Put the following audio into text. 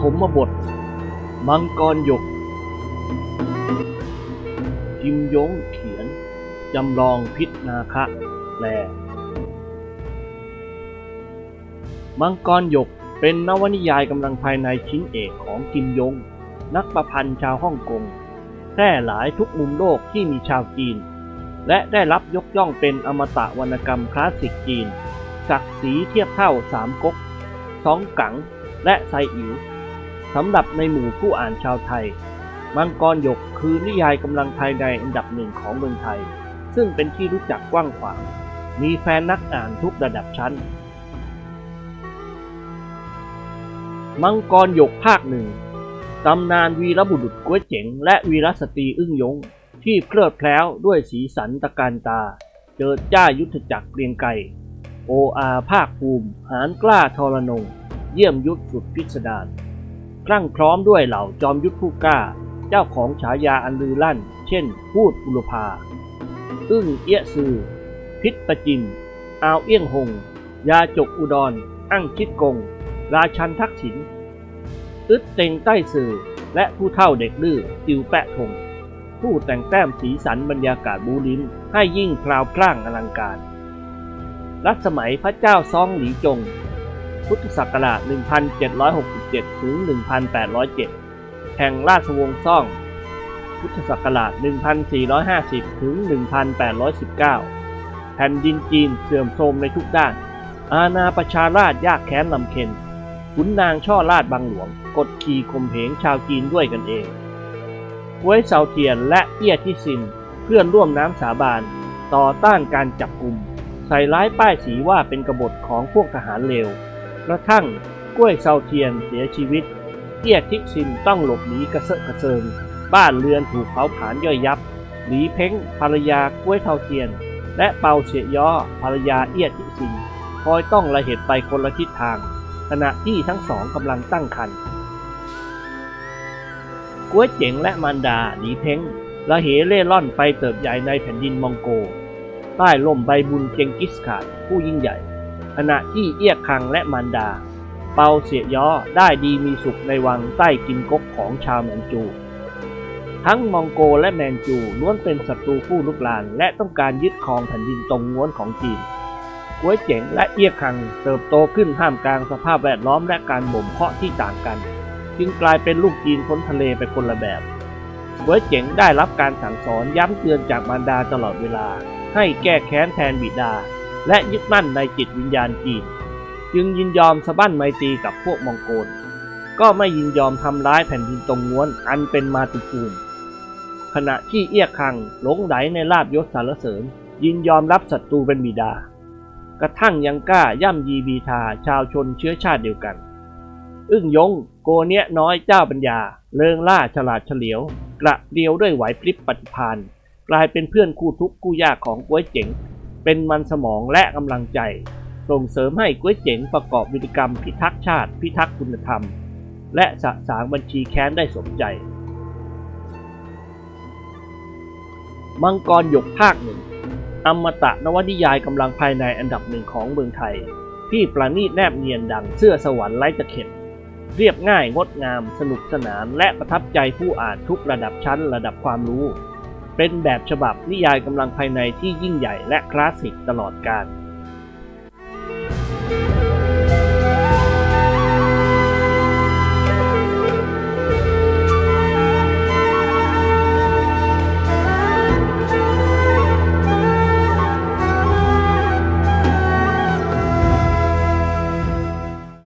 ฐมบท มังกรหยกกิมยงเขียน จำลองพิษนาคะแปลมังกรหยกเป็นนวนิยายกำลังภายในชิ้นเอกของกิมยง นักประพันธ์ชาวฮ่องกงแพร่หลายทุกมุมโลกที่มีชาวจีน และได้รับยกย่องเป็นอมตะวรรณกรรมคลาสสิกจีนศักดิ์ศรีเทียบเท่าสามก๊กสองกัง และไซอิ๋ว สำหรับในหมู่ผู้อ่านชาวไทย มังกรหยกคือนิยายกำลังภายในอันดับหนึ่งของเมืองไทย ซึ่งเป็นที่รู้จักกว้างขวาง มีแฟนนักอ่านทุกระดับชั้น มังกรหยกภาคหนึ่งตำนานวีรบุรุษก้วยเจ๋ง และวีรสตรีอึ้งยง ที่เพลิดเพล้วด้วยสีสันตะการตา เจิดจ้ายุทธจักรเกรียงไกรโออาภาคภูมิ หานกล้าทรนง เยี่ยมยุทธสุดพิสดาร ครั่งพร้อมด้วยเหล่าจอมยุทธผู้กล้า เจ้าของฉายาอันลือลั่น เช่น พูดบุรพา อึ้งเอี้ยซือ พิษประจินอาวเอี้ยงหง ยาจกอุดรอั้งชิดกง ราชันทักษิณอึดเต็งใต้สื่อ และผู้เท่าเด็กดื้อติวแปะทง ผู้แต่งแต้มสีสันบรรยากาศบูลินให้ยิ่งพราวพร่างอลังการ รัชสมัยพระเจ้าซองหลีจง พุทธศักราช 1767 ถึง 1807 แห่งราชวงศ์ซ่อง พุทธศักราช 1450 ถึง 1819 แผ่นดินจีนเสื่อมโทรมในทุกด้าน อาณาประชาราชยากแค้นลำเค็ญขุนนางช่อราชบางหลวง กดขี่ข่มเหงชาวจีนด้วยกันเองกวยเซาเทียนและเอี้ยที่ซิน เพื่อนร่วมน้ำสาบาน ต่อต้านการจับกลุ่ม ใส่ร้ายป้ายสีว่าเป็นกบฏของพวกทหารเลว ระทั่งกล้วยเซาเทียนเสียชีวิตเอี้ยทิกซินต้องหลบหนีกระเซาะกระเซิง บ้านเรือนถูกเผาผลาญย่อยยับ หลีเพ้งภรรยากล้วยเซาเทียน และเปาเสียย่อภรรยาเอี้ยทิกซินคอยต้องระเหตุไปคนละทิศทาง ขณะที่ทั้งสองกำลังตั้งครรภ์กล้วยเจ๋งและมารดาหลีเพ้งระเหเล่ร่อนไปเติบใหญ่ในแผ่นดินมองโก ใต้ล่มใบบุญเจงกิสขานผู้ยิ่งใหญ่ ขณะที่เอี้ยคังและมารดา เปาเสียย้อได้ดีมีสุขในวังใต้กินกกของชาวแมนจู ทั้งมองโกและแมนจูล้วนเป็นศัตรูผู้ลุกลานและต้องการยึดครองแผ่นดินตรงง้วนของจีนกวยเจ๋งและเอี้ยคังเติบโตขึ้นท่ามกลางสภาพแวดล้อมและการบ่มเพาะที่ต่างกัน จึงกลายเป็นลูกจีนพ้นทะเลไปคนละแบบกวยเจ๋งได้รับการสั่งสอนย้ำเตือนจากมารดาตลอดเวลา ให้แก้แค้นแทนบิดา และยึดมั่นในจิตวิญญาณจีน จึงยินยอมสะบั้นไมตรีกับพวกมองโกล ก็ไม่ยินยอมทำร้ายแผ่นดินตรงง้วนอันเป็นมาตุภูมิขณะที่เอี้ยคังหลงไหลในลาบยศสารเสริญ ยินยอมรับศัตรูเป็นบิดา กระทั่งยังกล้าย่ำยีบีทาชาวชนเชื้อชาติเดียวกัน อึ้งยงโกเนี้ยน้อยเจ้าปัญญา เลิงล่าฉลาดเฉลียว กระเดียวด้วยไหวพริบปฏิภาณกลายเป็นเพื่อนคู่ทุกข์คู่ยากของก้วยเจ๋ง เป็นมันสมองและกำลังใจ ส่งเสริมให้ก้วยเจ๋งประกอบวิธีกรรมพิทักษ์ชาติพิทักษ์คุณธรรม และสะสางบัญชีแค้นได้สมใจ มังกรหยกภาคหนึ่งอมตะนวนิยายกำลังภายในอันดับหนึ่งของเมืองไทย ที่ประณีตแนบเนียนดังเสื้อสวรรค์ไร้ตะเข็บเรียบง่ายงดงาม สนุกสนาน และประทับใจผู้อ่านทุกระดับชั้นระดับความรู้ เป็นแบบฉบับนิยายกำลังภายในที่ยิ่งใหญ่และคลาสสิกตลอดกาล